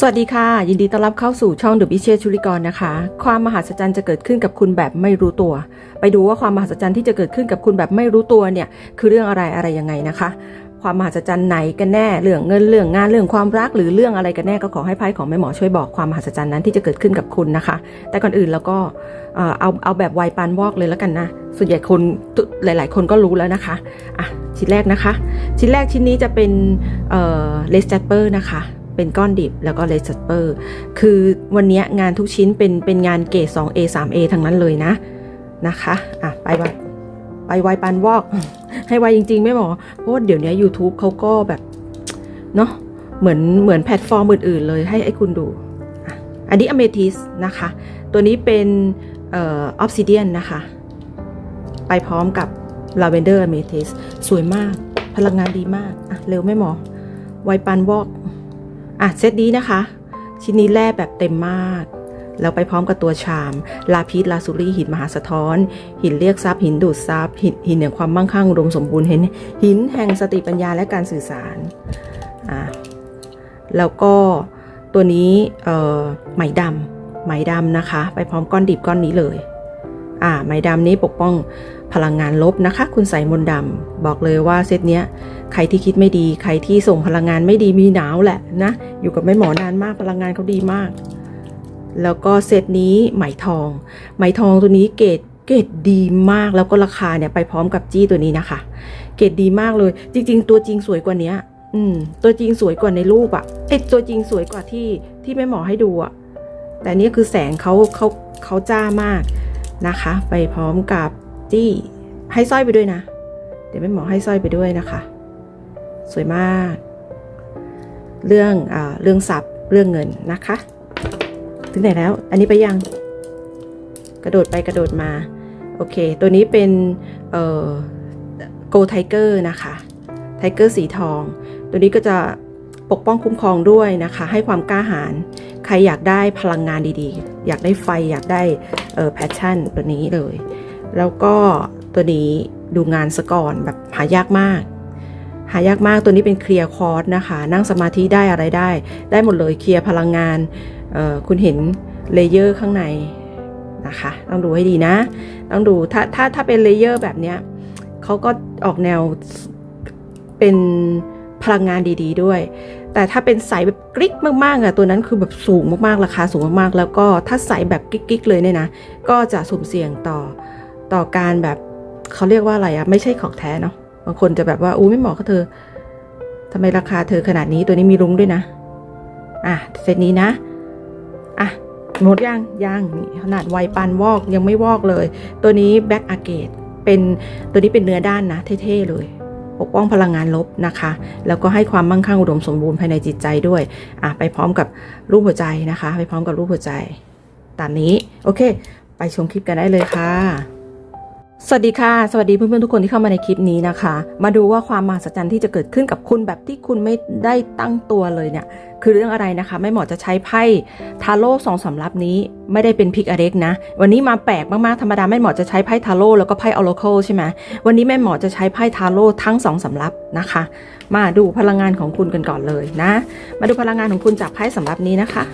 สวัสดีค่ะ ยินดีต้อนรับเข้าสู่ช่อง The b i c h e ชุลิกรนะคะ ความมหัศจรรย์จะเกิดขึ้นกับคุณแบบไม่รู้ตัว ไปดูว่าความมหัศจรรย์ที่จะเกิดขึ้นกับคุณแบบไม่รู้ตัวเนี่ยคือเรื่องอะไรอะไรยังไงนะคะ ความมหัศจรรย์ไหนกันแน่เรื่องเงินเรื่องงานเรื่องความรักหรือเรื่องอะไรกันแน่ก็ขอให้ไพ่ของแม่หมอช่วยบอกความมหัศจรรย์นั้นที่จะเกิดขึ้นกับคุณนะคะ แต่ก่อนอื่นเราก็เอเอาเอาแบบไวปานวอกเลยแล้วกันนะส่วนใหญ่คนหลาย ๆ คนก็รู้แล้วนะคะอะชิ้นแรกนะคะ ชิ้นแรกชิ้นนี้จะเป็นเออเลสจัตอร์นะคะ เป็นก้อนดิบแล้วก็เลสจัตเปอร์ คือวันนี้งานทุกชิ้นเป็นเป็นงานเกรด 2A 3A ทั้งนั้นเลยนะนะคะอะไปไวไปไวปานวอก ให้ไวจริง ๆ ไม่หมอเพราะว่าเดี๋ยวนี้ YouTube เขาก็แบบเนาะเหมือนเหมือนแพลตฟอร์มอื่น ๆ เลยให้ไอ้คุณดูอันนี้อเมทิสนะคะ ตัวนี้เป็นออฟซิเดียนนะคะ ไปพร้อมกับลาเวนเดอร์อเมทิสสวยมาก พลังงานดีมาก อะ เร็วไม่หมอ ไวปันวอก อะเซตนี้นะคะ ชิ้นนี้แร่แบบเต็มมากแล้วไปพร้อมกับตัวชาม ลาพิษลาซูรี่หินมหาสะท้อน หินเรียกทรัพย์หินดูดทรัพย์หินหินแห่งความมั่งคั่งอุดมสมบูรณ์เห็นหินแห่งสติปัญญาและการสื่อสารอะแล้วก็ตัวนี้เอ่อไหมดำไหมดำนะคะ ไปพร้อมก้อนดิบก้อนนี้เลย อ่าไหมดำนี้ปกป้องพลังงานลบนะคะ คุณใส่มนดำบอกเลยว่าเซตเนี้ยใครที่คิดไม่ดี ใครที่ส่งพลังงานไม่ดีมีหนาวแหละนะ อยู่กับแม่หมอนานมากพลังงานเขาดีมาก แล้วก็เซตนี้ไหมทอง ไหมทองตัวนี้เกรดเกรดดีมากแล้วก็ราคาเนี่ยไปพร้อมกับจี้ตัวนี้นะคะ เกรดดีมากเลย จริง ๆ ตัวจริงสวยกว่านี้อืมตัวจริงสวยกว่าในรูปอะเอ้ยตัวจริงสวยกว่าที่ที่แม่หมอให้ดูอะแต่นี่คือแสงเขาเขาเขาจ้ามาก นะคะ ไปพร้อมกับจี้ให้สร้อยไปด้วยนะ เดี๋ยวแม่หมอให้สร้อยไปด้วยนะคะ สวยมาก เรื่องอเรื่องทรัพย์เรื่องเงินนะคะ ถึงไหนแล้ว อันนี้ไปยัง กระโดดไปกระโดดมา โอเค ตัวนี้เป็นเอ่อโกไทเกอร์นะคะไทเกอร์สีทอง ตัวนี้ก็จะ ปกป้องคุ้มครองด้วยนะคะ ให้ความกล้าหาญใครอยากได้พลังงานดีๆ อยากได้ไฟอยากได้เอ่อแพชชั่นตัวนี้เลย แล้วก็ตัวนี้ดูงานสก่อนแบบหายากมาก หายากมากตัวนี้เป็นเคลียร์คอร์สนะคะ นั่งสมาธิได้อะไรได้ ได้หมดเลยเคลียร์พลังงานเอ่อคุณเห็นเลเยอร์ข้างในนะคะ ต้องดูให้ดีนะ ต้องดูถ้าถ้าถ้าเป็นเลเยอร์แบบเนี้ยเขาก็ออกแนวเป็นพลังงานดี ๆด้วย แต่ถ้าเป็นใสแบบกริ๊กมากๆอะตัวนั้นคือแบบสูงมากๆราคาสูงมากๆ แล้วก็ถ้าใสแบบกริ๊กๆเลยเนี่ยนะก็จะสุ่มเสี่ยงต่อต่อการแบบเขาเรียกว่าอะไรอะไม่ใช่ของแท้เนาะบางคนจะแบบว่าอู้ไม่เหมาะกับเธอทำไมราคาเธอขนาดนี้ตัวนี้มีรุ้งด้วยนะ อะเซตนี้นะ อะหมดยังยังนี่ขนาดไวปานวอกยังไม่วอกเลย ตัวนี้แบ็กอาเกตเป็นตัวนี้เป็นเนื้อด้านนะเท่ๆเลย ปกป้องพลังงานลบนะคะ แล้วก็ให้ความมั่งคั่งอุดมสมบูรณ์ภายในจิตใจด้วยอะไปพร้อมกับรูปหัวใจนะคะ ไปพร้อมกับรูปหัวใจ ตามนี้ โอเค ไปชมคลิปกันได้เลยค่ะ สวัสดีค่ะ สวัสดีเพื่อนๆทุกคนที่เข้ามาในคลิปนี้นะคะ มาดูว่าความมหัศจรรย์ที่จะเกิดขึ้นกับคุณแบบที่คุณไม่ได้ตั้งตัวเลยเนี่ย คือเรื่องอะไรนะคะ ไม่เหมาะจะใช้ไพ่ทาโร่สองสำรับนี้ไม่ได้เป็นพิกอเร็กนะ วันนี้มาแปลกมากๆธรรมดาไม่เหมาะจะใช้ไพ่ทาโร่แล้วก็ไพ่ออโรเคิลใช่ไหมวันนี้แม่หมอจะใช้ไพ่ทาโร่ทั้งสองสำรับนะคะ มาดูพลังงานของคุณกันก่อนเลยนะ มาดูพลังงานของคุณจากไพ่สำรับนี้นะคะ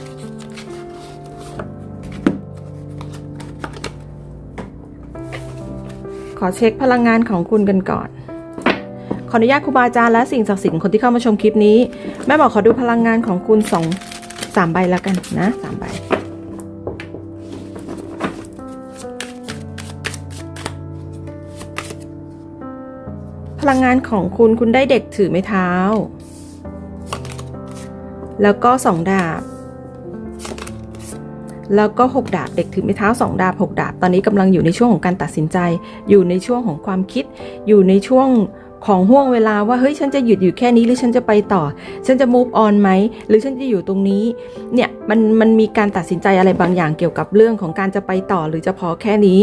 อเช็คพลังงานของคุณกันก่อน ขออนุญาตครูบาอาจารย์และสิ่งศักดิ์สิทธิ์คนที่เข้ามาชมคลิปนี้ แม่บอกขอดูพลังงานของคุณสองสามใบแล้วกันนะสามใบพลังงานของคุณคุณได้เด็กถือไม้เท้า แล้วก็สองดาบ แล้วก็หกดาบเด็กถือไม้เท้าสองดาบหกดาบ ตอนนี้กำลังอยู่ในช่วงของการตัดสินใจ อยู่ในช่วงของความคิด อยู่ในช่วงของห่วงเวลาว่าเฮ้ยฉันจะหยุดอยู่แค่นี้หรือฉันจะไปต่อ ฉันจะ move on ไหมหรือฉันจะอยู่ตรงนี้เนี่ยมันมันมีการตัดสินใจอะไรบางอย่างเกี่ยวกับเรื่องของการจะไปต่อหรือจะพอแค่นี้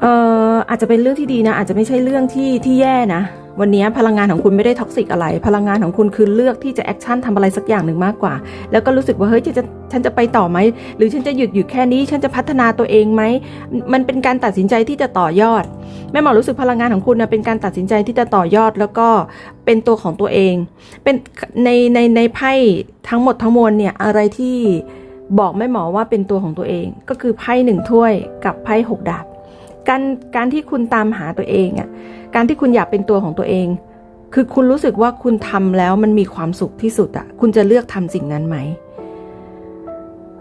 เอ่ออาจจะเป็นเรื่องที่ดีนะ อาจจะไม่ใช่เรื่องที่ที่แย่นะ วันนี้พลังงานของคุณไม่ได้ท็อกซิกอะไร พลังงานของคุณคือเลือกที่จะแอคชั่นทำอะไรสักอย่างหนึ่งมากกว่า แล้วก็รู้สึกว่าเฮ้ยฉันจะฉันจะไปต่อไหม หรือฉันจะหยุดอยู่แค่นี้ ฉันจะพัฒนาตัวเองไหม มันเป็นการตัดสินใจที่จะต่อยอด แม่หมอรู้สึกพลังงานของคุณนะเป็นการตัดสินใจที่จะต่อยอด แล้วก็เป็นตัวของตัวเอง เป็นในในในไพ่ทั้งหมดทั้งมวลเนี่ยอะไรที่บอกแม่หมอว่าเป็นตัวของตัวเอง ก็คือไพ่หนึ่งถ้วยกับไพ่หกดาบ การการที่คุณตามหาตัวเองอะการที่คุณอยากเป็นตัวของตัวเอง คือคุณรู้สึกว่าคุณทำแล้วมันมีความสุขที่สุดอะคุณจะเลือกทำสิ่งนั้นไหม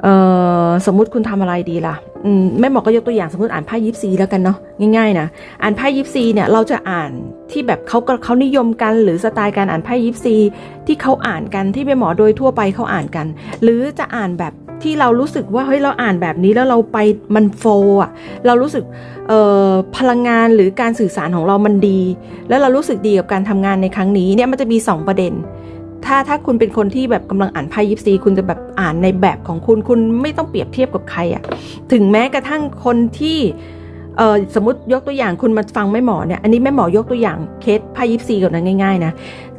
เออสมมุติคุณทำอะไรดีล่ะอืมแม่หมอก็ยกตัวอย่างสมมติอ่านไพ่ยิปซีแล้วกันเนาะง่ายๆนะอ่านไพ่ยิปซีเนี่ยเราจะอ่านที่แบบเขาเขานิยมกัน หรือสไตล์การอ่านไพ่ยิปซีที่เขาอ่านกันที่แม่หมอโดยทั่วไปเขาอ่านกัน หรือจะอ่านแบบ ที่เรารู้สึกว่าเฮ้ยเราอ่านแบบนี้แล้วเราไปมันโฟอะเรารู้สึกพลังงานหรือการสื่อสารของเรามันดี แล้วเรารู้สึกดีกับการทำงานในครั้งนี้เนี่ยมันจะมี 2 ประเด็น ถ้าถ้าคุณเป็นคนที่แบบกำลังอ่านไพ่ยิปซีคุณจะแบบอ่านในแบบของคุณคุณไม่ต้องเปรียบเทียบกับใครอะถึงแม้กระทั่งคนที่ เออสมมติยกตัวอย่างคุณมาฟังแม่หมอเนี่ยอันนี้แม่หมอยกตัวอย่างเคสไพ่ยิปซีก่อนนะง่ายๆนะ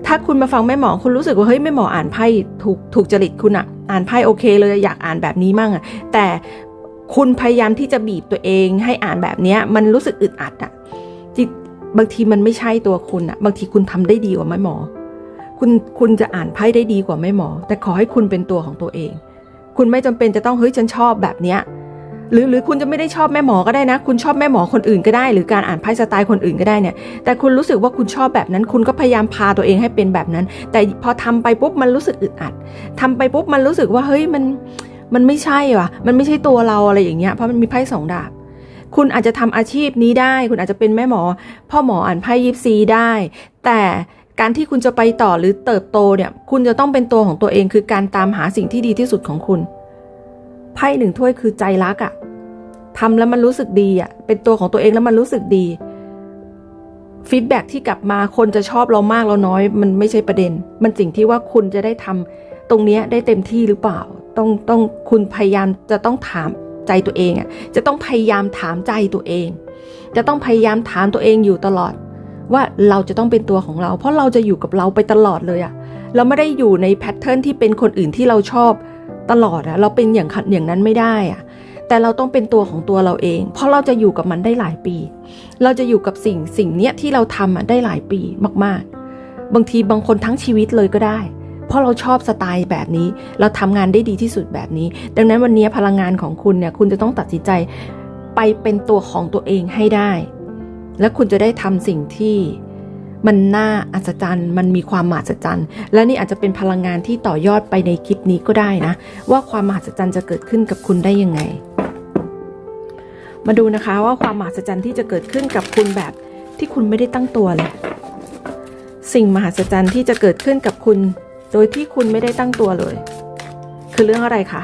ถ้าคุณมาฟังแม่หมอคุณรู้สึกว่าเฮ้ยแม่หมออ่านไพ่ถูกถูกจริตคุณอะอ่านไพ่โอเคเลยอยากอ่านแบบนี้มั่งอะแต่คุณพยายามที่จะบีบตัวเองให้อ่านแบบเนี้ยมันรู้สึกอึดอัดอะจิตบางทีมันไม่ใช่ตัวคุณอะบางทีคุณทำได้ดีกว่าแม่หมอ คุณคุณจะอ่านไพ่ได้ดีกว่าแม่หมอ แต่ขอให้คุณเป็นตัวของตัวเอง คุณไม่จำเป็นจะต้องเฮ้ยฉันชอบแบบเนี้ย หรือหรือคุณจะไม่ได้ชอบแม่หมอก็ได้นะ คุณชอบแม่หมอคนอื่นก็ได้ หรือการอ่านไพ่สไตล์คนอื่นก็ได้เนี่ย แต่คุณรู้สึกว่าคุณชอบแบบนั้น คุณก็พยายามพาตัวเองให้เป็นแบบนั้น แต่พอทำไปปุ๊บมันรู้สึกอึดอัดทำไปปุ๊บมันรู้สึกว่าเฮ้ยมันมันไม่ใช่ว่ะ มันไม่ใช่ตัวเราอะไรอย่างเงี้ย เพราะมันมีไพ่สองดาบคุณอาจจะทำอาชีพนี้ได้ คุณอาจจะเป็นแม่หมอ พ่อหมออ่านไพ่ยิปซีได้ แต่การที่คุณจะไปต่อหรือเติบโตเนี่ย คุณจะต้องเป็นตัวของตัวเองคือการตามหาสิ่งที่ดีที่สุดของคุณ ไพ่หนึ่งถ้วยคือใจรักอะทำแล้วมันรู้สึกดีอะเป็นตัวของตัวเองแล้วมันรู้สึกดีฟีดแบ็ที่กลับมาคนจะชอบเรามากเราน้อย มันไม่ใช่ประเด็น มันสิ่งที่ว่าคุณจะได้ทำตรงนี้ได้เต็มที่หรือเปล่า ต้องต้องคุณพยายามจะต้องถามใจตัวเองอะจะต้องพยายามถามใจตัวเอง จะต้องพยายามถามตัวเองอยู่ตลอด ว่าเราจะต้องเป็นตัวของเรา เพราะเราจะอยู่กับเราไปตลอดเลยอะเราไม่ได้อยู่ในแพทเทิร์นที่เป็นคนอื่นที่เราชอบ ตลอดอะเราเป็นอย่างอย่างนั้นไม่ได้อะแต่เราต้องเป็นตัวของตัวเราเอง เพราะเราจะอยู่กับมันได้หลายปี เราจะอยู่กับสิ่งสิ่งเนี้ยที่เราทำอะได้หลายปีมากๆ บางทีบางคนทั้งชีวิตเลยก็ได้ เพราะเราชอบสไตล์แบบนี้ เราทำงานได้ดีที่สุดแบบนี้ ดังนั้นวันนี้พลังงานของคุณเนี่ยคุณจะต้องตัดสินใจไปเป็นตัวของตัวเองให้ได้ และคุณจะได้ทำสิ่งที่ มันน่าอัศจรรย์ มันมีความมหัศจรรย์ และนี่อาจจะเป็นพลังงานที่ต่อยอดไปในคลิปนี้ก็ได้นะ ว่าความมหัศจรรย์จะเกิดขึ้นกับคุณได้ยังไง มาดูนะคะว่าความมหัศจรรย์ที่จะเกิดขึ้นกับคุณแบบที่คุณไม่ได้ตั้งตัวเลย สิ่งมหัศจรรย์ที่จะเกิดขึ้นกับคุณ โดยที่คุณไม่ได้ตั้งตัวเลย คือเรื่องอะไรคะ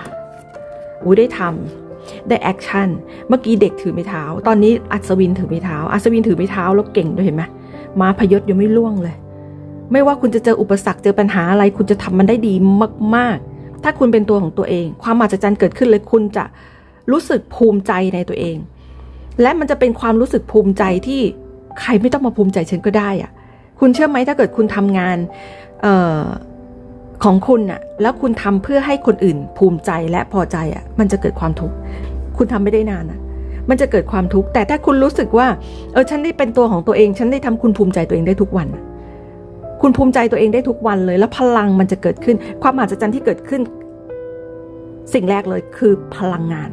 อู้ได้ทำได้แอคชั่น เมื่อกี้เด็กถือไม้เท้า ตอนนี้อัศวินถือไม้เท้า อัศวินถือไม้เท้าแล้วเก่งด้วยเห็นไหม ม้าพยศยังไม่ล่วงเลย ไม่ว่าคุณจะเจออุปสรรคเจอปัญหาอะไร คุณจะทำมันได้ดีมาก ๆ ถ้าคุณเป็นตัวของตัวเอง ความมหัศจรรย์เกิดขึ้นเลยคุณจะรู้สึกภูมิใจในตัวเอง และมันจะเป็นความรู้สึกภูมิใจที่ใครไม่ต้องมาภูมิใจฉันก็ได้อะคุณเชื่อไหมถ้าเกิดคุณทำงานเออของคุณน่ะแล้วคุณทำเพื่อให้คนอื่นภูมิใจและพอใจอะมันจะเกิดความทุกข์คุณทำไม่ได้นานอะ มันจะเกิดความทุกข์ แต่ถ้าคุณรู้สึกว่า เออ ฉันได้เป็นตัวของตัวเอง ฉันได้ทำคุณภูมิใจตัวเองได้ทุกวัน คุณภูมิใจตัวเองได้ทุกวันเลย แล้วพลังมันจะเกิดขึ้น ความมหัศจรรย์ที่เกิดขึ้น สิ่งแรกเลยคือพลังงาน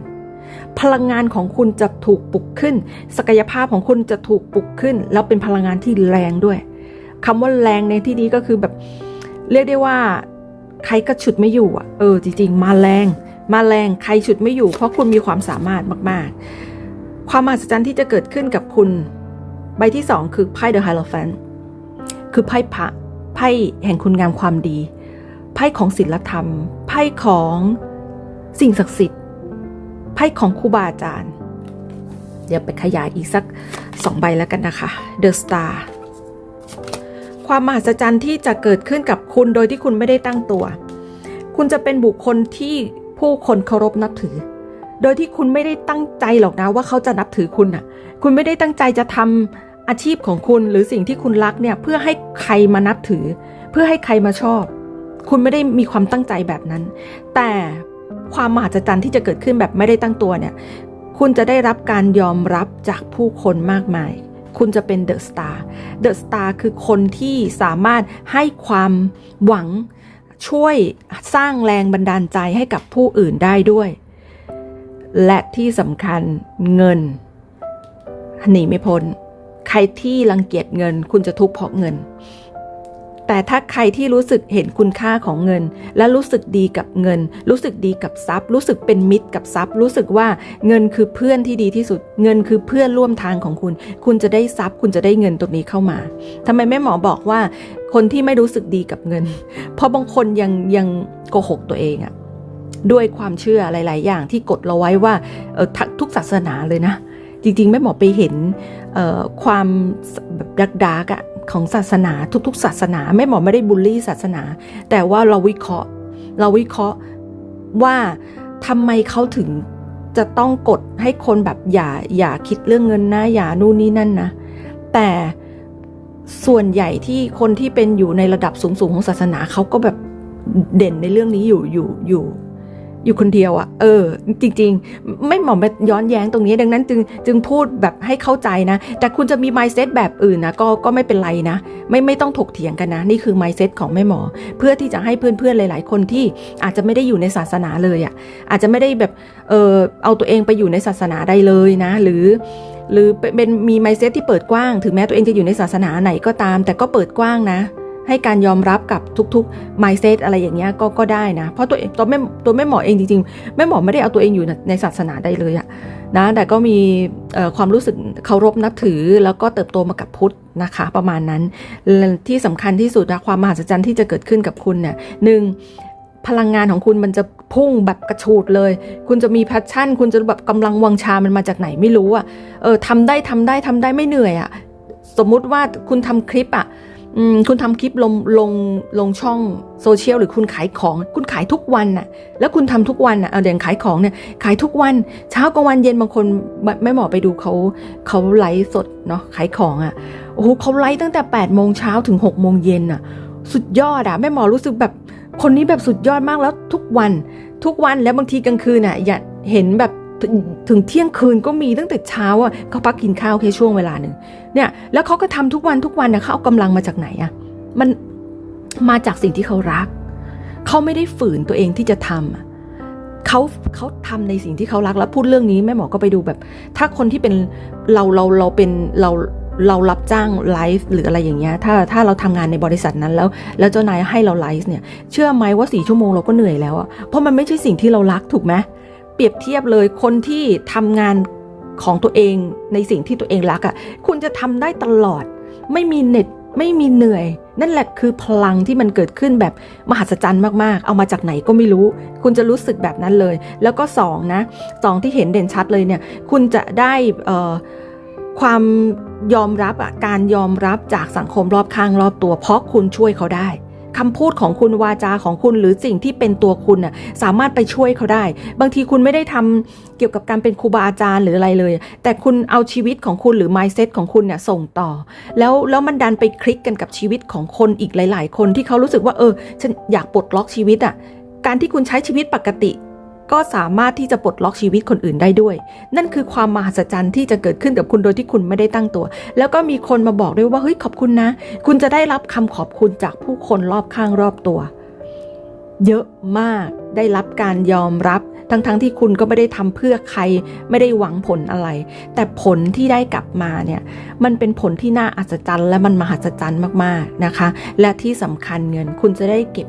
พลังงานของคุณจะถูกปลุกขึ้น ศักยภาพของคุณจะถูกปลุกขึ้น แล้วเป็นพลังงานที่แรงด้วยคำว่าแรงในที่นี้ก็คือแบบ เรียกได้ว่า ใครก็ฉุดไม่อยู่อะ เออ จริง ๆ มาแรงมาแรงใครฉุดไม่อยู่เพราะคุณมีความสามารถมาก ๆ ความมหัศจรรย์ที่จะเกิดขึ้นกับคุณ ใบที่สองคือไพ่เดอะไฮโลแฟนคือไพ่พระไพ่แห่งคุณงามความดี ไพ่ของศีลธรรม ไพ่ของสิ่งศักดิ์สิทธิ์ ไพ่ของครูบาอาจารย์ เดี๋ยวไปขยายอีกสักสองใบแล้วกันนะคะ The Star ความมหัศจรรย์ที่จะเกิดขึ้นกับคุณโดยที่คุณไม่ได้ตั้งตัว คุณจะเป็นบุคคลที่ผู้คนเคารพนับถือ โดยที่คุณไม่ได้ตั้งใจหรอกนะว่าเขาจะนับถือคุณน่ะ คุณไม่ได้ตั้งใจจะทำอาชีพของคุณหรือสิ่งที่คุณรักเนี่ยเพื่อให้ใครมานับถือ เพื่อให้ใครมาชอบ คุณไม่ได้มีความตั้งใจแบบนั้น แต่ความมหัศจรรย์ที่จะเกิดขึ้นแบบไม่ได้ตั้งตัวเนี่ย คุณจะได้รับการยอมรับจากผู้คนมากมาย คุณจะเป็นเดอะสตาร์เดอะสตาร์คือคนที่สามารถให้ความหวังช่วยสร้างแรงบันดาลใจให้กับผู้อื่นได้ด้วย และที่สำคัญเงินหนีไม่พ้น ใครที่รังเกียจเงิน คุณจะทุกข์เพราะเงิน แต่ถ้าใครที่รู้สึกเห็นคุณค่าของเงิน และรู้สึกดีกับเงิน รู้สึกดีกับทรัพย์ รู้สึกเป็นมิตรกับทรัพย์ รู้สึกว่าเงินคือเพื่อนที่ดีที่สุด เงินคือเพื่อนร่วมทางของคุณ คุณจะได้ทรัพย์ คุณจะได้เงินตรงนี้เข้ามาทำไมแม่หมอบอกว่าคนที่ไม่รู้สึกดีกับเงิน เพราะบางคนยังยังโกหกตัวเองอะ ด้วยความเชื่อหลาย ๆ อย่างที่กดเราไว้ว่าท,ทุกศาสนาเลยนะ จริง ๆ แม่หมอไปเห็นความแบบดักดากอะของศาสนาทุก ๆ ศาสนาแม่หมอไม่ได้บูลลี่ศาสนา แต่ว่าเราวิเคราะห์ เราวิเคราะห์ว่าทำไมเขาถึงจะต้องกดให้คนแบบอย่าอย่าคิดเรื่องเงินนะอย่านู่นนี่นั่นนะ แต่ส่วนใหญ่ที่คนที่เป็นอยู่ในระดับสูงๆของศาสนาเขาก็แบบเด่นในเรื่องนี้อยู่อยู่อยู่ อยู่คนเดียวอะเออ จริง ๆ ไม่เหมาะมาย้อนแย้งตรงนี้ดังนั้นจึงจึงพูดแบบให้เข้าใจนะ แต่คุณจะมี mindset แบบอื่นนะก็ก็ไม่เป็นไรนะ ไม่ไม่ต้องถกเถียงกันนะ นี่คือ mindset ของแม่หมอ เพื่อที่จะให้เพื่อนๆหลาย ๆ คนที่อาจจะไม่ได้อยู่ในศาสนาเลยอะ่ะอาจจะไม่ได้แบบเออเอาตัวเองไปอยู่ในศาสนาใดเลยนะ หรือหรือเป็นมี mindset ที่เปิดกว้าง ถึงแม้ตัวเองจะอยู่ในศาสนาไหนก็ตาม แต่ก็เปิดกว้างนะ ให้การยอมรับกับทุกๆ mindset อะไรอย่างเงี้ยก็ก็ได้นะ เพราะตัวเองตัวแม่ตัวแม่หมอเองจริงๆแม่หมอไม่ได้เอาตัวเองอยู่ในศาสนาใดเลยอะนะแต่ก็มีความรู้สึกเคารพนับถือ แล้วก็เติบโตมากับพุทธนะคะประมาณนั้น ที่สำคัญที่สุดนะความมหัศจรรย์ที่จะเกิดขึ้นกับคุณเนี่ยหนึ่งพลังงานของคุณมันจะพุ่งแบบกระชูดเลย คุณจะมีแพชชั่น คุณจะแบบกำลังวังชา มันมาจากไหนไม่รู้อะเออทำได้ทำได้ทำได้ไม่เหนื่อยอะสมมุติว่าคุณทำคลิปอะ คุณทำคลิปลงลงลงช่องโซเชียลหรือคุณขายของ คุณขายทุกวันน่ะ แล้วคุณทำทุกวันน่ะเอาอย่างขายของเนี่ยขายทุกวัน เช้ากลางวันเย็นบางคนไม่ไม่หมอไปดูเขาเขาไลฟ์สดเนาะขายของอะ่ะโอ้โหเขาไลฟ์ตั้งแต่8ปดโมงเช้าถึง6กโมงเย็นอะ สุดยอดอะ่ะแม่หมอรู้สึกแบบคนนี้แบบสุดยอดมากแล้วทุกวัน ทุกวันแล้วบางทีกลางคืนอะอย่าเห็นแบบ ถึงถึงเที่ยงคืนก็มีตั้งแต่เช้าอะเขาพักกินข้าวแค่ช่วงเวลาหนึ่งเนี่ยแล้วเขาก็ทำทุกวันทุกวันนะเขาเอากำลังมาจากไหนอะมันมาจากสิ่งที่เขารัก เขาไม่ได้ฝืนตัวเองที่จะทำอะเขาเขาทำในสิ่งที่เขารักแล้วพูดเรื่องนี้แม่หมอก็ไปดูแบบ ถ้าคนที่เป็นเราเราเราเป็นเราเรารับจ้างไลฟ์หรืออะไรอย่างเงี้ยถ้าถ้าเราทำงานในบริษัทนั้นแล้ว แล้วเจ้านายให้เราไลฟ์เนี่ย เชื่อไหมว่าสี่ชั่วโมงเราก็เหนื่อยแล้วอะเพราะมันไม่ใช่สิ่งที่เรารักถูกไหม ปรียบเทียบเลยคนที่ทำงานของตัวเองในสิ่งที่ตัวเองรักอะ่ะ คุณจะทำได้ตลอด ไม่มีเหน็ดไม่มีเหนื่อย นั่นแหละคือพลังที่มันเกิดขึ้นแบบมหัศจรรย์มากๆ เอามาจากไหนก็ไม่รู้ คุณจะรู้สึกแบบนั้นเลย แล้วก็สองนะสองที่เห็นเด่นชัดเลยเนี่ย คุณจะได้ความยอมรับอะการยอมรับจากสังคมรอบข้างรอบตัว เพราะคุณช่วยเขาได้ คำพูดของคุณวาจาของคุณหรือสิ่งที่เป็นตัวคุณน่ะสามารถไปช่วยเขาได้ บางทีคุณไม่ได้ทำเกี่ยวกับการเป็นครูบาอาจารย์หรืออะไรเลย แต่คุณเอาชีวิตของคุณหรือ mindset ของคุณเนี่ยส่งต่อ แล้วแล้วมันดันไปคลิกกันกับชีวิตของคนอีกหลาย ๆ คนที่เขารู้สึกว่าเออฉันอยากปลดล็อกชีวิตอะการที่คุณใช้ชีวิตปกติ ก็สามารถที่จะปลดล็อกชีวิตคนอื่นได้ด้วย นั่นคือความมหัศจรรย์ที่จะเกิดขึ้นกับคุณโดยที่คุณไม่ได้ตั้งตัว แล้วก็มีคนมาบอกด้วยว่าเฮ้ยขอบคุณนะ คุณจะได้รับคำขอบคุณจากผู้คนรอบข้างรอบตัว เยอะมากได้รับการยอมรับทั้งๆทที่คุณก็ไม่ได้ทำเพื่อใครไม่ได้หวังผลอะไร แต่ผลที่ได้กลับมาเนี่ยมันเป็นผลที่น่าอัศจรรย์และมันมหัศจรรย์มากๆนะคะ และที่สำคัญเงินคุณจะได้เก็บ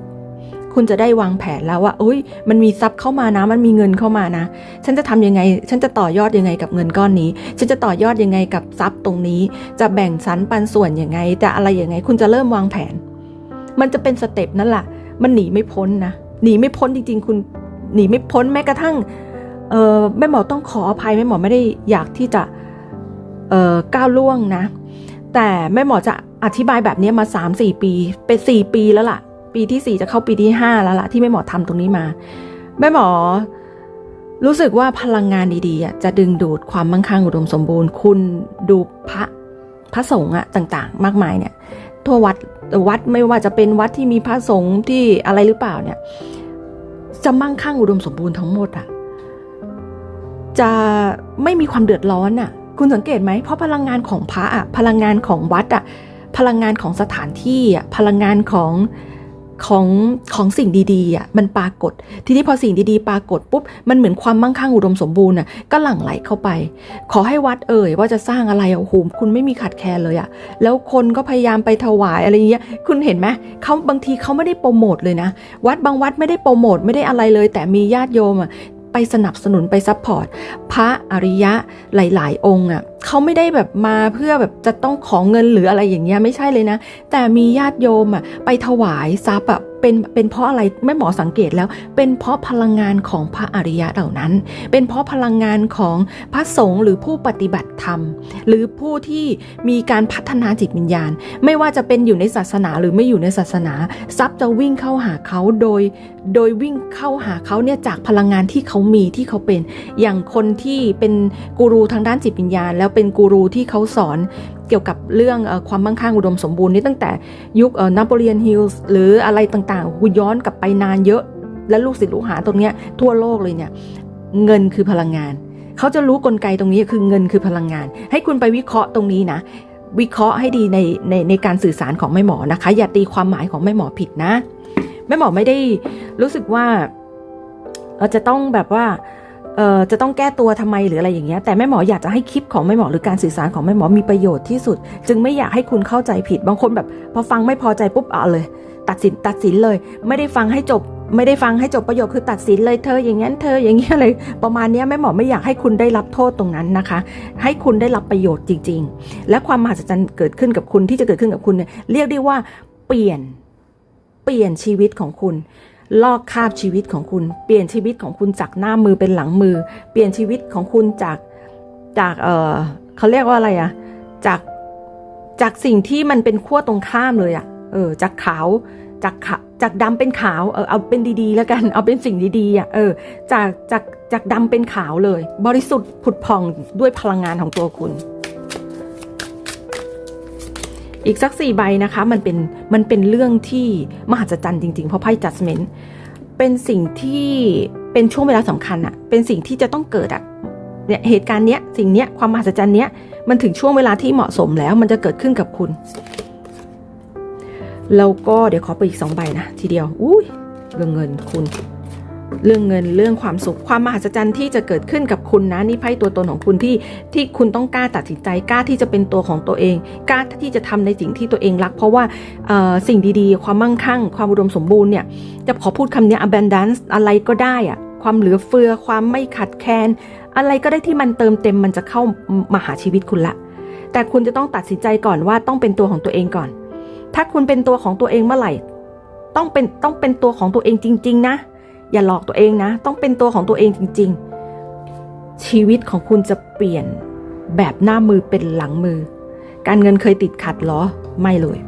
คุณจะได้วางแผนแล้วว่าโอ้ยมันมีทรัพย์เข้ามานะ มันมีเงินเข้ามานะ ฉันจะทำยังไง ฉันจะต่อยอดยังไงกับเงินก้อนนี้ ฉันจะต่อยอดยังไงกับทรัพย์ตรงนี้ จะแบ่งสรรปันส่วนยังไง จะอะไรยังไง คุณจะเริ่มวางแผน มันจะเป็นสเต็ปนั่นแหละมันหนีไม่พ้นนะ หนีไม่พ้นจริง ๆ คุณหนีไม่พ้นแม้กระทั่งเออแม่หมอต้องขออภัยแม่หมอไม่ได้อยากที่จะเออก้าวล่วงนะ แต่แม่หมอจะอธิบายแบบนี้มา 3-4 ปี เป็น 4 ปีแล้วล่ะ ปีที่ 4 จะเข้าปีที่ 5 แล้วล่ะที่แม่หมอทำตรงนี้มา แม่หมอ รู้สึกว่าพลังงานดีๆอะจะดึงดูดความมั่งคั่งอุดมสมบูรณ์ คุณดูพระพระสงฆ์อะต่างๆ มากมายเนี่ยทั่ววัดวัดไม่ว่าจะเป็นวัดที่มีพระสงฆ์ที่อะไรหรือเปล่าเนี่ย จะมั่งคั่งอุดมสมบูรณ์ทั้งหมดอะจะไม่มีความเดือดร้อนอะคุณสังเกตไหมเพราะพลังงานของพระอะพลังงานของวัดอะพลังงานของสถานที่อะพลังงานของ ของของสิ่งดีๆอะมันปรากฏ ทีนี้พอสิ่งดีๆ ปรากฏปุ๊บมันเหมือนความมั่งคั่งอุดมสมบูรณ์อะก็หลั่งไหลเข้าไป ขอให้วัดเอ่ยว่าจะสร้างอะไรอะโอ้โหคุณไม่มีขาดแคลนเลยอะแล้วคนก็พยายามไปถวายอะไรเงี้ยคุณเห็นไหมเขาบางทีเขาไม่ได้โปรโมทเลยนะ วัดบางวัดไม่ได้โปรโมทไม่ได้อะไรเลย แต่มีญาติโยมอะ ไปสนับสนุนไปซัพพอร์ตพระอริยะหลาย ๆ องค์อะเขาไม่ได้แบบมาเพื่อแบบจะต้องขอเงินหรืออะไรอย่างเงี้ยไม่ใช่เลยนะ แต่มีญาติโยมอะไปถวายทรัพย์อะ เป็นเป็นเพราะอะไรแม่หมอสังเกตแล้ว เป็นเพราะพลังงานของพระอริยะเหล่านั้น เป็นเพราะพลังงานของพระสงฆ์หรือผู้ปฏิบัติธรรม หรือผู้ที่มีการพัฒนาจิตวิญญาณ ไม่ว่าจะเป็นอยู่ในศาสนาหรือไม่อยู่ในศาสนา ทรัพย์จะวิ่งเข้าหาเขาโดย โดยวิ่งเข้าหาเขาเนี่ยจากพลังงานที่เขามีที่เขาเป็น อย่างคนที่เป็นกูรูทางด้านจิตวิญญาณ แล้วเป็นกูรูที่เขาสอน เกี่ยวกับเรื่องอความมั่งคั่งอุดมสมบูรณ์นี่ตั้งแต่ยุคนโปเลียนฮิลส์หรืออะไรต่างๆกูย้อนกลับไปนานเยอะ และลูกศิษย์ลูกหาตรงเนี้ยทั่วโลกเลยเนี่ยเงินคือพลังงาน เขาจะรู้กลไกตรงนี้คือเงินคือพลังงาน ให้คุณไปวิเคราะห์ตรงนี้นะวิเคราะห์ให้ดีในในในการสื่อสารของแม่หมอนะคะ อย่าตีความหมายของแม่หมอผิดนะแม่หมอไม่ได้รู้สึกว่าเราจะต้องแบบว่า จะต้องแก้ตัวทำไมหรืออะไรอย่างเงี้ยแต่แม่หมออยากจะให้คลิปของแม่หมอหรือการสื่อสารของแม่หมอมีประโยชน์ที่สุด จึงไม่อยากให้คุณเข้าใจผิดบางคนแบบพอฟังไม่พอใจปุ๊บเอาเลย ตัดสินตัดสินเลย ไม่ได้ฟังให้จบ ไม่ได้ฟังให้จบประโยคคือตัดสินเลยเธออย่างนั้นเธออย่างเงี้ยเลยประมาณนี้แม่หมอไม่อยากให้คุณได้รับโทษตรงนั้นนะคะ ให้คุณได้รับประโยชน์จริง ๆ และความมหัศจรรย์เกิดขึ้นกับคุณที่จะเกิดขึ้นกับคุณเนี่ยเรียกได้ว่าเปลี่ยนเปลี่ยนชีวิตของคุณ ลอกคาบชีวิตของคุณ เปลี่ยนชีวิตของคุณจากหน้ามือเป็นหลังมือ เปลี่ยนชีวิตของคุณจากจากเออเขาเรียกว่าอะไรอะจากจากสิ่งที่มันเป็นขั้วตรงข้ามเลยอะเออจากขาวจากขาวจากดำเป็นขาวเออเอาเป็นดีๆแล้วกันเอาเป็นสิ่งดีๆอะเออจากจากจากดำเป็นขาวเลย บริสุทธิ์ผุดผ่องด้วยพลังงานของตัวคุณ อีกสักสี่ใบนะคะมันเป็นมันเป็นเรื่องที่มหัศจรรย์จริงๆ เพราะไพ่ judgment เป็นสิ่งที่เป็นช่วงเวลาสำคัญอะเป็นสิ่งที่จะต้องเกิดอะเนี่ยเหตุการณ์เนี้ยสิ่งเนี้ยความมหัศจรรย์เนี้ยมันถึงช่วงเวลาที่เหมาะสมแล้ว มันจะเกิดขึ้นกับคุณแล้วก็เดี๋ยวขอไปอีกสองใบนะทีเดียวอุ้ยเรื่องเงินคุณ เรื่องเงินเรื่องความสุขความมหัศจรรย์ที่จะเกิดขึ้นกับคุณนะนี่ไพ่ตัวตนของคุณที่ที่คุณต้องกล้าตัดสินใจกล้าที่จะเป็นตัวของตัวเองกล้าที่จะทำในสิ่งที่ตัวเองรัก เพราะว่าสิ่งดีๆ ความมั่งคั่ง ความอุดมสมบูรณ์เนี่ยจะขอพูดคำนี้ abundance อะไรก็ได้อะความเหลือเฟือ ความไม่ขัดแคลนอะไรก็ได้ที่มันเติมเต็มมันจะเข้ามาหาชีวิตคุณละ แต่คุณจะต้องตัดสินใจก่อนว่าต้องเป็นตัวของตัวเองก่อน ถ้าคุณเป็นตัวของตัวเองเมื่อไหร่ ต้องเป็นต้องเป็นตัวของตัวเองจริง ๆ นะ อย่าหลอกตัวเองนะ ต้องเป็นตัวของตัวเองจริง ๆ ชีวิตของคุณจะเปลี่ยนแบบหน้ามือเป็นหลังมือ การเงินเคยติดขัดเหรอ ไม่เลย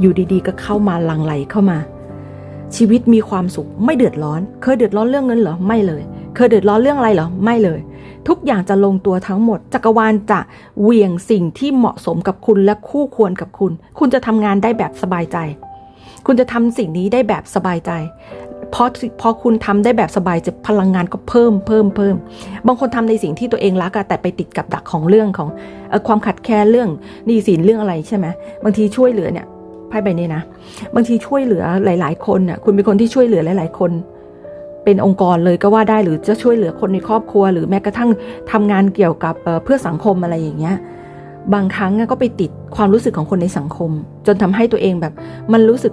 อยู่ดีๆ ก็เข้ามาลังไหลเข้ามา ชีวิตมีความสุขไม่เดือดร้อน เคยเดือดร้อนเรื่องเงินเหรอ ไม่เลย เคยเดือดร้อนเรื่องอะไรเหรอ ไม่เลย ทุกอย่างจะลงตัวทั้งหมด จักรวาลจะเหวี่ยงสิ่งที่เหมาะสมกับคุณและคู่ควรกับคุณ คุณจะทำงานได้แบบสบายใจคุณจะทำสิ่งนี้ได้แบบสบายใจ พอพอคุณทำได้แบบสบายใจพลังงานก็เพิ่มเพิ่มเพิ่มบางคนทำในสิ่งที่ตัวเองรักอะแต่ไปติดกับดักของเรื่องของอความขัดแคลนเรื่องหนี้สินเรื่องอะไรใช่ไหมบางทีช่วยเหลือเนี่ยไพ่ใบนี้นะ บางทีช่วยเหลือหลาย ๆ คนน่ะคุณเป็นคนที่ช่วยเหลือหลาย ๆ คนเป็นองค์กรเลยก็ว่าได้หรือจะช่วยเหลือคนในครอบครัว หรือแม้กระทั่งทำงานเกี่ยวกับเพื่อสังคมอะไรอย่างเงี้ยบางครั้งก็ไปติดความรู้สึกของคนในสังคม จนทำให้ตัวเองแบบมันรู้สึก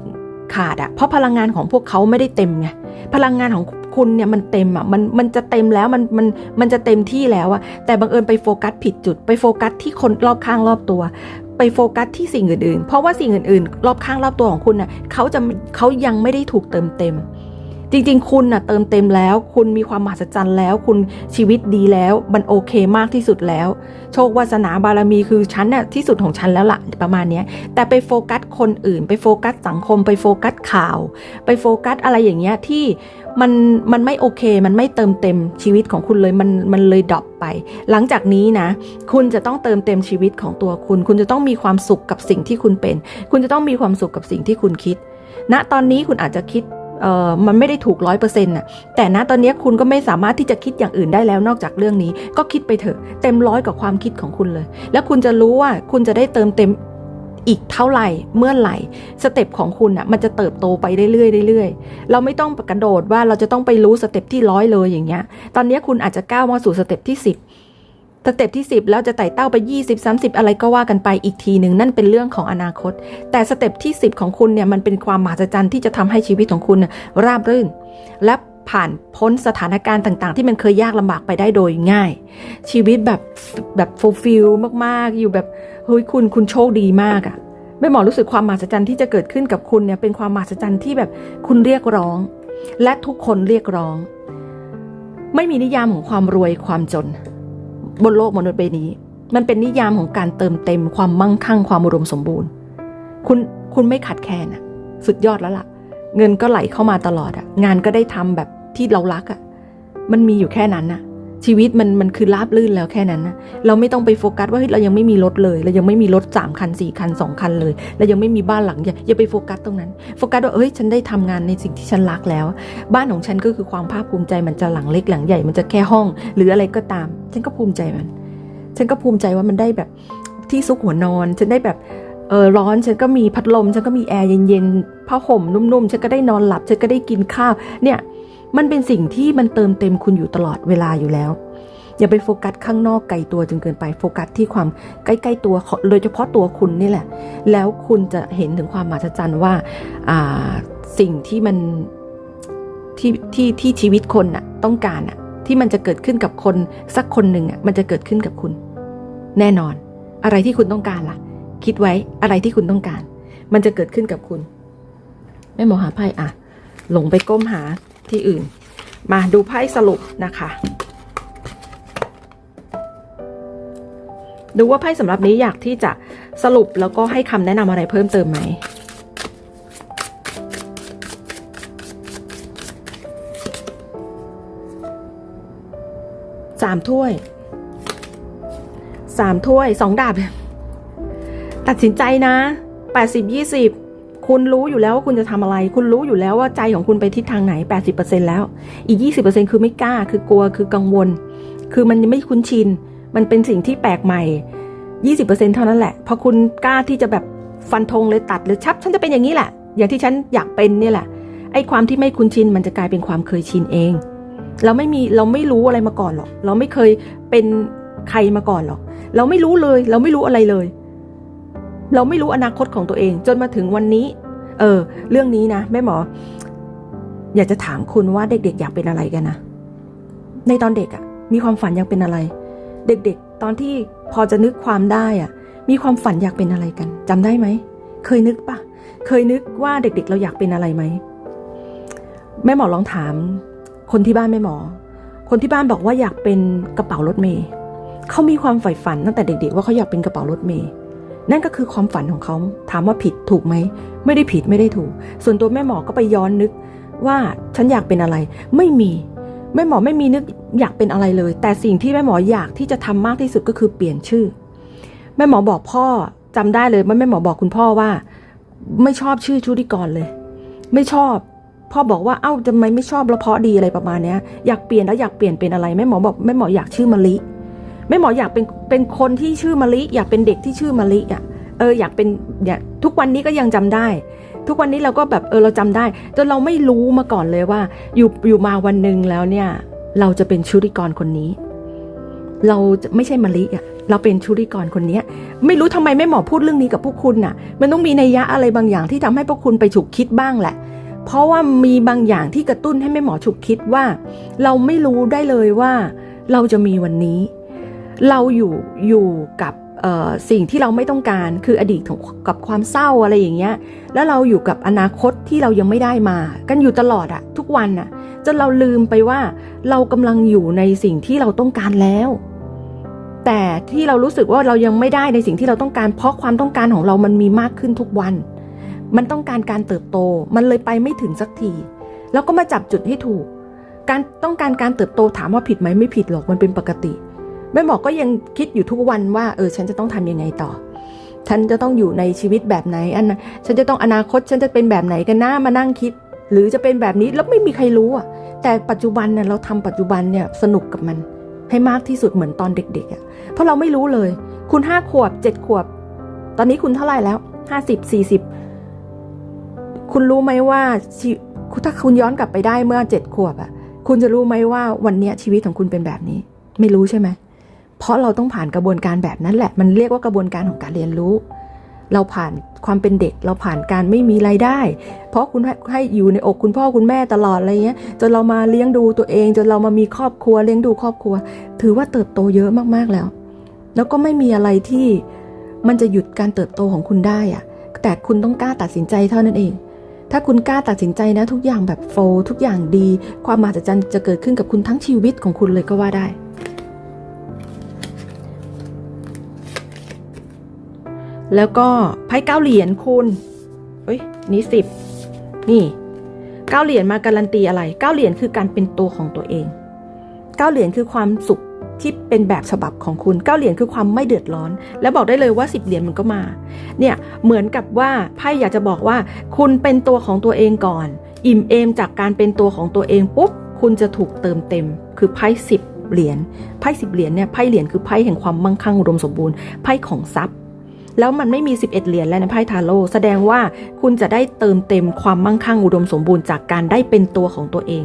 ขาดอะเพราะพลังงานของพวกเขาไม่ได้เต็มไงพลังงานของคุณเนี่ยมันเต็มอะมันมันจะเต็มแล้วมันมันมันจะเต็มที่แล้วอะแต่บังเอิญไปโฟกัสผิดจุด ไปโฟกัสที่คนรอบข้างรอบตัวไปโฟกัสที่สิ่งอื่นๆ เพราะว่าสิ่งอื่นๆ รอบข้างรอบตัวของคุณน่ะเขาจะเขายังไม่ได้ถูกเติมเต็ม จริงๆ คุณน่ะเติมเต็มแล้ว คุณมีความมหัศจรรย์แล้ว คุณชีวิตดีแล้วมันโอเคมากที่สุดแล้ว โชควาสนาบารมีคือฉันน่ะที่สุดของฉันแล้วล่ะประมาณนี้แต่ไปโฟกัสคนอื่น ไปโฟกัสสังคม ไปโฟกัสข่าว ไปโฟกัสอะไรอย่างเงี้ยที่มันมันไม่โอเค มันไม่เติมเต็มชีวิตของคุณเลยมันมันเลยดรอปไป หลังจากนี้นะ คุณจะต้องเติมเต็มชีวิตของตัวคุณ คุณจะต้องมีความสุขกับสิ่งที่คุณเป็น คุณจะต้องมีความสุขกับสิ่งที่คุณคิดณตอนนี้คุณอาจจะคิด เออมันไม่ได้ถูกร้อยเปอร์เซ็นต์น่ะแต่ณตอนนี้คุณก็ไม่สามารถที่จะคิดอย่างอื่นได้แล้วนอกจากเรื่องนี้ ก็คิดไปเถอะ เต็มร้อยกับความคิดของคุณเลย แล้วคุณจะรู้ว่าคุณจะได้เติมเต็มอีกเท่าไหร่เมื่อไหร่สเต็ปของคุณอะมันจะเติบโตไปเรื่อยๆเรื่อยๆเราไม่ต้องกระโดดว่าเราจะต้องไปรู้สเต็ปที่ร้อยเลยอย่างเงี้ย ตอนนี้คุณอาจจะก้าวมาสู่สเต็ปที่10 สเต็ปที่ 10 แล้วจะไต่เต้าไป 20 30 อะไรก็ว่ากันไปอีกทีหนึ่งนั่นเป็นเรื่องของอนาคต แต่สเต็ปที่ 10 ของคุณเนี่ยมันเป็นความมหัศจรรย์ที่จะทำให้ชีวิตของคุณราบรื่น และผ่านพ้นสถานการณ์ต่าง ๆ ที่มันเคยยากลำบากไปได้โดยง่าย ชีวิตแบบแบบฟูลฟิลมากๆ อยู่แบบเฮ้ยคุณคุณโชคดีมากอะไม่หมอรู้สึกความมหัศจรรย์ที่จะเกิดขึ้นกับคุณเนี่ยเป็นความมหัศจรรย์ที่แบบคุณเรียกร้อง และทุกคนเรียกร้อง ไม่มีนิยามของความรวยความจน บนโลกมนุษย์ใบนี้ มันเป็นนิยามของการเติมเต็มความมั่งคั่งความอุดมสมบูรณ์ คุณคุณไม่ขัดแคลนอะสุดยอดแล้วล่ะ เงินก็ไหลเข้ามาตลอดอะงานก็ได้ทำแบบที่เรารักอะมันมีอยู่แค่นั้นอะ ชีวิตมันมันคือราบลื่นแล้วแค่นั้นนะเราไม่ต้องไปโฟกัสว่าเฮ้ยเรายังไม่มีรถเลย เรายังไม่มีรถสามคันสี่คันสองคันเลยเรายังไม่มีบ้านหลังอย่าอย่าไปโฟกัสตรงนั้น โฟกัสว่าเอ้ยฉันได้ทำงานในสิ่งที่ฉันรักแล้ว บ้านของฉันก็คือความภาคภูมิใจมันจะหลังเล็กหลังใหญ่มันจะแค่ห้อง หรืออะไรก็ตาม ฉันก็ภูมิใจมัน ฉันก็ภูมิใจว่ามันได้แบบที่ซุกหัวนอน ฉันได้แบบเออร้อนฉันก็มีพัดลม ฉันก็มีแอร์เย็นๆผ้าห่มนุ่มๆฉันก็ได้นอนหลับ ฉันก็ได้กินข้าวเนี่ย มันเป็นสิ่งที่มันเติมเต็มคุณอยู่ตลอดเวลาอยู่แล้ว อย่าไปโฟกัสข้างนอกไกลตัวจนเกินไปโฟกัสที่ความใกล้ๆตัวโดยเฉพาะตัวคุณนี่แหละ แล้วคุณจะเห็นถึงความมหัศจรรย์ว่าอ่าสิ่งที่มันที่ที่ที่ชีวิตคนน่ะต้องการน่ะที่มันจะเกิดขึ้นกับคนสักคนหนึ่งอะมันจะเกิดขึ้นกับคุณ แน่นอน อะไรที่คุณต้องการล่ะ คิดไว้อะไรที่คุณต้องการ มันจะเกิดขึ้นกับคุณแม่หมอหาไพ่อะ หลงไปก้มหา ที่อื่น มาดูไพ่สรุปนะคะ ดูว่าไพ่สำหรับนี้อยากที่จะสรุปแล้วก็ให้คำแนะนำอะไรเพิ่มเติมไหมสามถ้วยสามถ้วยสองดาบ ตัดสินใจนะแปดสิบยี่สิบ คุณรู้อยู่แล้วว่าคุณจะทำอะไร คุณรู้อยู่แล้วว่าใจของคุณไปทิศทางไหน 80%แล้ว อีก 20%คือไม่กล้า คือกลัว คือกังวล คือมันไม่คุ้นชิน มันเป็นสิ่งที่แปลกใหม่ 20%เท่านั้นแหละ พอคุณกล้าที่จะแบบฟันธงเลยตัดเลยชับ ฉันจะเป็นอย่างนี้แหละ อย่างที่ฉันอยากเป็นเนี่ยแหละ ไอ้ความที่ไม่คุ้นชิน มันจะกลายเป็นความเคยชินเอง เราไม่มี เราไม่รู้อะไรมาก่อนหรอก เราไม่เคยเป็นใครมาก่อนหรอก เราไม่รู้เลย เราไม่รู้อะไรเลย เราไม่รู้อนาคตของตัวเอง จนมาถึงวันนี้ เออ เรื่องนี้นะแม่หมอ อยากจะถามคุณว่าเด็กๆ อยากเป็นอะไรกันนะในตอนเด็กอะมีความฝันอยากเป็นอะไร เด็กๆ ตอนที่พอจะนึกความได้อะมีความฝันอยากเป็นอะไรกันจำได้ไหมเคยนึกปะเคยนึกว่าเด็กๆ เราอยากเป็นอะไรไหมแม่หมอลองถาม คนที่บ้านแม่หมอ คนที่บ้านบอกว่าอยากเป็นกระเป๋ารถเมย์เขามีความใฝ่ฝันตั้งแต่เด็ก ๆ ว่าเขาอยากเป็นกระเป๋ารถเมย์ นั่นก็คือความฝันของเขาถามว่าผิดถูกไหม ไม่ได้ผิดไม่ได้ถูก ส่วนตัวแม่หมอก็ไปย้อนนึกว่าฉันอยากเป็นอะไร ไม่มีแม่หมอไม่มีนึกอยากเป็นอะไรเลย แต่สิ่งที่แม่หมออยากที่จะทำมากที่สุดก็คือเปลี่ยนชื่อ แม่หมอบอกพ่อจำได้เลยว่าแม่หมอบอกคุณพ่อว่า ไม่ชอบชื่อชุติกรเลย ไม่ชอบพ่อบอกว่าเอ้าทำไมไม่ชอบล้วเพาะดีอะไรประมาณเนี้ยอยากเปลี่ยนแล้วอยากเปลี่ยนเป็นอะไรแม่หมอบอกแม่หมออยากชื่อมะลิ แม่หมออยากเป็นเป็นคนที่ชื่อมะลิ อยากเป็นเด็กที่ชื่อมะลิอะเอออยากเป็นเนี่ยทุกวันนี้ก็ยังจำได้ ทุกวันนี้เราก็แบบเออเราจำได้จนเราไม่รู้มาก่อนเลยว่า อยู่อยู่มาวันหนึ่งแล้วเนี่ย เราจะเป็นชุติกรคนนี้ เราไม่ใช่มะลิอะเราเป็นชุติกรคนเนี้ยไม่รู้ทำไมแม่หมอพูดเรื่องนี้กับพวกคุณน่ะ มันต้องมีนัยยะอะไรบางอย่างที่ทำให้พวกคุณไปฉุกคิดบ้างแหละ เพราะว่ามีบางอย่างที่กระตุ้นให้แม่หมอฉุกคิดว่า เราไม่รู้ได้เลยว่า เราจะมีวันนี้ เราอยู่อยู่กับสิ่งที่เราไม่ต้องการคืออดีตของกับความเศร้าอะไรอย่างเงี้ยแล้วเราอยู่กับอนาคตที่เรายังไม่ได้มา กันอยู่ตลอดอะทุกวันอะจนเราลืมไปว่าเรากำลังอยู่ในสิ่งที่เราต้องการแล้ว แต่ที่เรารู้สึกว่าเรายังไม่ได้ในสิ่งที่เราต้องการ เพราะความต้องการของเรามันมีมากขึ้นทุกวัน มันต้องการการเติบโต มันเลยไปไม่ถึงสักทีแล้วก็มาจับจุดให้ถูก การต้องการการเติบโตถามว่าผิดไหมไม่ผิดหรอกมันเป็นปกติ แม่หมอก็ยังคิดอยู่ทุกวันว่าเออฉันจะต้องทำยังไงต่อ ฉันจะต้องอยู่ในชีวิตแบบไหนอันนะฉันจะต้องอนาคตฉันจะเป็นแบบไหนกันนะมานั่งคิด หรือจะเป็นแบบนี้แล้วไม่มีใครรู้อะแต่ปัจจุบันเนี่ยเราทำปัจจุบันเนี่ยสนุกกับมัน ให้มากที่สุดเหมือนตอนเด็กๆอะเพราะเราไม่รู้เลย คุณห้าขวบเจ็ดขวบ ตอนนี้คุณเท่าไหร่แล้วห้าสิบสี่สิบคุณรู้ไหมว่าถ้าคุณย้อนกลับไปได้เมื่อเจ็ดขวบอะ คุณจะรู้ไหมว่าวันนี้ชีวิตของคุณเป็นแบบนี้ ไม่รู้ใช่ไหม เพราะเราต้องผ่านกระบวนการแบบนั้นแหละ มันเรียกว่ากระบวนการของการเรียนรู้ เราผ่านความเป็นเด็ก เราผ่านการไม่มีรายได้ เพราะคุณให้ให้อยู่ในอกคุณพ่อคุณแม่ตลอดอะไรเงี้ย จนเรามาเลี้ยงดูตัวเอง จนเรามามีครอบครัวเลี้ยงดูครอบครัว ถือว่าเติบโตเยอะมากๆแล้ว แล้วก็ไม่มีอะไรที่มันจะหยุดการเติบโตของคุณได้อะแต่คุณต้องกล้าตัดสินใจเท่านั้นเอง ถ้าคุณกล้าตัดสินใจนะ ทุกอย่างแบบโฟลทุกอย่างดี ความมหัศจรรย์จะเกิดขึ้นกับคุณทั้งชีวิตของคุณเลยก็ว่าได้ แล้วก็ไพ่เก้าเหรียญคุณเอ้ยนี่สิบนี่เก้าเหรียญมาการันตีอะไรเก้าเหรียญคือการเป็นตัวของตัวเองเก้าเหรียญคือความสุขที่เป็นแบบฉบับของคุณเก้าเหรียญคือความไม่เดือดร้อน แล้วบอกได้เลยว่าสิบเหรียญมันก็มา เนี่ยเหมือนกับว่าไพ่อยากจะบอกว่า คุณเป็นตัวของตัวเองก่อน อิ่มเอมจากการเป็นตัวของตัวเองปุ๊บคุณจะถูกเติมเต็ม คือไพ่สิบเหรียญไพ่สิบเหรียญเนี่ยไพ่เหรียญคือไพ่แห่งความมั่งคั่งอุดมสมบูรณ์ไพ่ของทรัพย์ แล้วมันไม่มี 11 เหรียญแล้วในไพ่ทาโร่แสดงว่าคุณจะได้เติมเต็มความมั่งคั่งอุดมสมบูรณ์จากการได้เป็นตัวของตัวเอง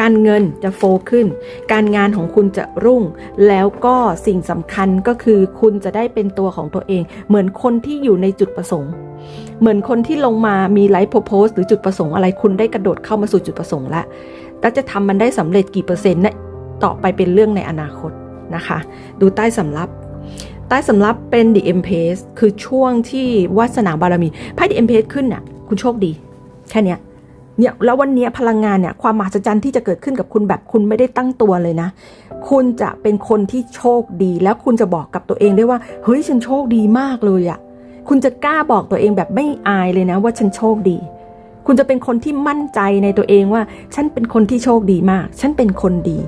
การเงินจะโฟขึ้น การงานของคุณจะรุ่ง แล้วก็สิ่งสำคัญก็คือคุณจะได้เป็นตัวของตัวเอง เหมือนคนที่อยู่ในจุดประสงค์ เหมือนคนที่ลงมามีไลฟ์โพโพสหรือจุดประสงค์อะไรคุณได้กระโดดเข้ามาสู่จุดประสงค์แล้วแล้วจะทำมันได้สำเร็จกี่เปอร์เซ็นต์นะต่อไปเป็นเรื่องในอนาคตนะคะ ดูใต้สำรับ ใต้สำรับเป็น The e m p a c e คือช่วงที่วาสนาบารมีไพ่ The e m p a c e ขึ้นน่ะ คุณโชคดี แค่นี้เนี่ยแล้ววันนี้พลังงานเนี่ยความมหัศจรรย์ที่จะเกิดขึ้นกับคุณแบบคุณไม่ได้ตั้งตัวเลยนะ คุณจะเป็นคนที่โชคดี แล้วคุณจะบอกกับตัวเองได้ว่า เฮ้ยฉันโชคดีมากเลยอะคุณจะกล้าบอกตัวเองแบบไม่อายเลยนะ ว่าฉันโชคดี คุณจะเป็นคนที่มั่นใจในตัวเองว่า ฉันเป็นคนที่โชคดีมาก ฉันเป็นคนดี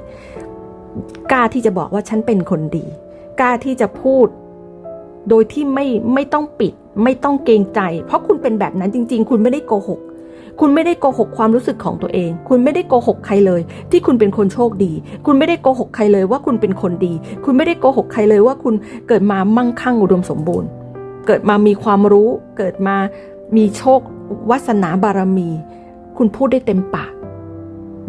กล้าที่จะบอกว่าฉันเป็นคนดี กล้าที่จะพูด โดยที่ไม่ไม่ต้องปิด ไม่ต้องเกรงใจ เพราะคุณเป็นแบบนั้นจริง ๆ คุณไม่ได้โกหก คุณไม่ได้โกหกความรู้สึกของตัวเอง คุณไม่ได้โกหกใครเลย ที่คุณเป็นคนโชคดี คุณไม่ได้โกหกใครเลยว่าคุณเป็นคนดี คุณไม่ได้โกหกใครเลยว่าคุณเกิดมามั่งคั่งอุดมสมบูรณ์ เกิดมามีความรู้ เกิดมามีโชควาสนาบารมี คุณพูดได้เต็มปาก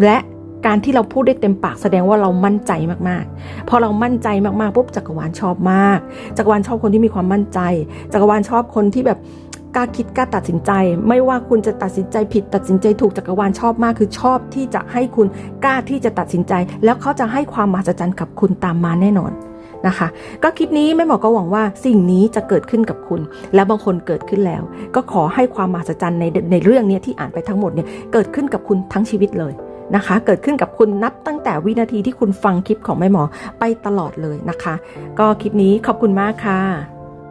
และ การที่เราพูดได้เต็มปากแสดงว่าเรามั่นใจมากๆ พอเรามั่นใจมากๆปุ๊บจักรวาลชอบมาก จักรวาลชอบคนที่มีความมั่นใจ จักรวาลชอบคนที่แบบกล้าคิดกล้าตัดสินใจ ไม่ว่าคุณจะตัดสินใจผิด ตัดสินใจถูกจักรวาลชอบมาก คือชอบที่จะให้คุณกล้าที่จะตัดสินใจ แล้วเขาจะให้ความมหัศจรรย์กับคุณตามมาแน่นอนนะคะก็คลิปนี้แม่หมอก็หวังว่าสิ่งนี้จะเกิดขึ้นกับคุณ และบางคนเกิดขึ้นแล้ว ก็ขอให้ความมหัศจรรย์ในในเรื่องนี้ที่อ่านไปทั้งหมดเนี่ยเกิดขึ้นกับคุณทั้งชีวิตเลย นะคะ เกิดขึ้นกับคุณนับตั้งแต่วินาทีที่คุณฟังคลิปของแม่หมอไปตลอดเลยนะคะ ก็คลิปนี้ขอบคุณมากค่ะ